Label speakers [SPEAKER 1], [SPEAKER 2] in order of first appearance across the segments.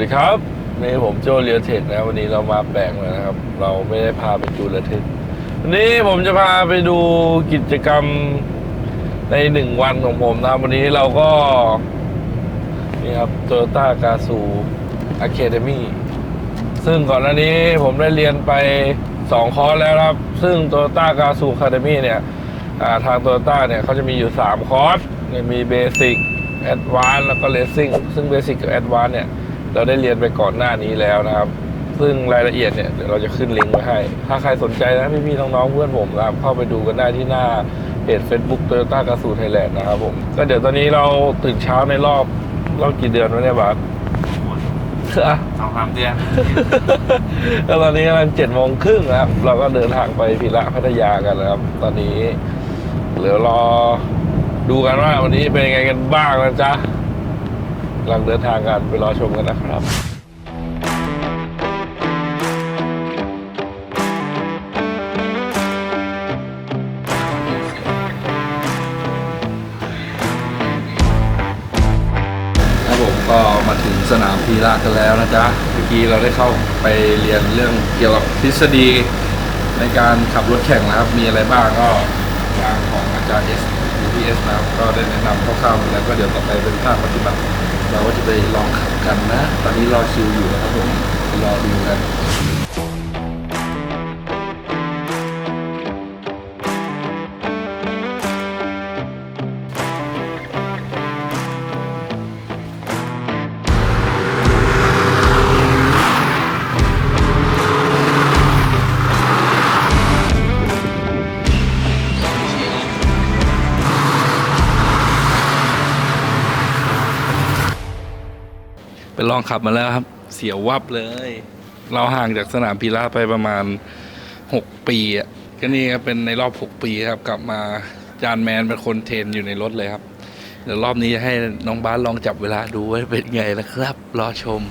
[SPEAKER 1] วัสดีครับนี่ผมโจเรียเทคนะวันนี้เรามาแปลงเลยนะครับ เราไม่ได้พาไปดูเรียเทควันนี้ผมจะพาไปดูกิจกรรมในหนึ่งวันของผมนะวันนี้เราก็ นี่ครับโตโยต้ากาซูอะเคเดมี่ซึ่งก่อนหน้านี้ผมได้เรียนไป 2 คอร์สแล้วครับ ซึ่งโตโยต้ากาซูอะคาเดมี่เนี่ยทางโตโยต้าเนี่ยเขาจะมีอยู่ 3 คอร์สเนี่ยมีเบสิกแอดวานแล้วก็เลสซิ่งซึ่งเบสิกกับแอดวานเนี่ย เราได้เรียนไปก่อนหน้านี้แล้วนะครับ ซึ่งรายละเอียดเนี่ยเดี๋ยวเราจะขึ้นลิงก์ไว้ให้ ถ้าใครสนใจนะพี่ๆน้องๆเพื่อนผมนะครับเข้าไปดูกันได้ที่หน้าเพจ Facebook Toyota g a z o o Thailand นะครับผมก็เดี๋ยวตอนนี้เราตื่นเช้าในรอบรอบกี่เดือนวะเนี่ยบาสอะ
[SPEAKER 2] สองสามเดือน
[SPEAKER 1] แล้วตอนนี้กำลังเจ็ดโมงครึ่งนะครับ เราก็เดินทางไปพิระพัทยากันนะครับ ตอนนี้เดี๋ยวรอดูกันว่าวันนี้เป็นยังไงกันบ้างนะจ๊ะ กำลังเดินทางกันไปรอชมกันนะครับผมก็มาถึงสนามพีระกันแล้วนะจ๊ะเมื่อกี้เราได้เข้าไปเรียนเรื่องเกี่ยวกับทฤษฎีในการขับรถแข่งนะครับ มีอะไรบ้างก็ทางของอาจารย์ S UPS นะครับก็ได้แนะนำคร่าวๆแล้วก็เดี๋ยวต่อไปเป็นภาคปฏิบัติ เราก็จะไปลองขับกันนะ ตอนนี้รอคิวอยู่นะครับผมรอดูกัน ลองขับมาแล้วครับ เสียววับเลย เราห่างจากสนามพีระไปประมาณหกปีอะก็นี่ครับเป็นในรอบหกปีครับ กลับมาจานแมนเป็นคนเทรนอยู่ในรถเลยครับ เดี๋ยวรอบนี้จะให้น้องบ้านลองจับเวลาดูว่าเป็นไงนะครับ รอชม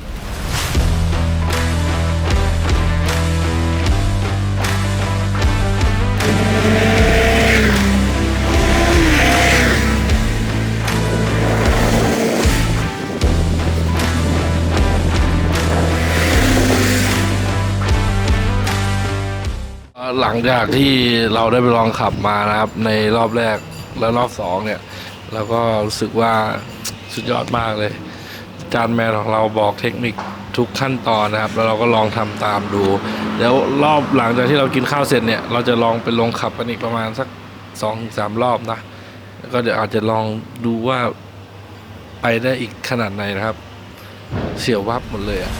[SPEAKER 1] หลังจากที่เราได้ไปลองขับมานะครับ ในรอบแรกและรอบสองเนี่ยเราก็รู้สึกว่าสุดยอดมากเลยจานแมนของเราบอกเทคนิคทุกขั้นตอนนะครับ แล้วเราก็ลองทำตามดูเดี๋ยวรอบหลังจากที่เรากินข้าวเสร็จเนี่ย เราจะลองไปลงขับกันอีกประมาณสักสองสามรอบนะแล้วก็เดี๋ยวอาจจะลองดูว่าไปได้อีกขนาดไหนนะครับ เสียววับหมดเลยอะ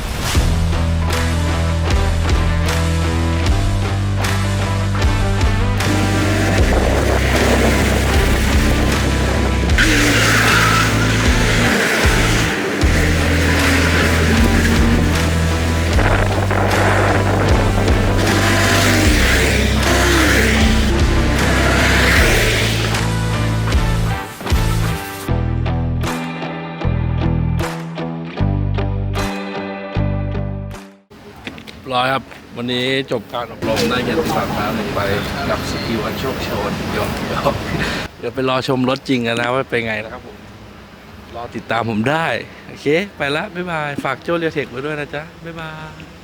[SPEAKER 1] ร้อยครับ วันนี้จบการอบรมได้เกียรติบัตรมาหนึ่งไปกับสกิลอันโชคโชนเดี๋ยวเดี๋ยวเดี๋ยวไปรอชมรถจริงกันนะว่าเป็นไงนะครับผม รอติดตามผมได้ โอเค ไปละบ๊ายบาย ฝากโจ้เรียเทคไว้ด้วยนะจ๊ะ บ๊ายบาย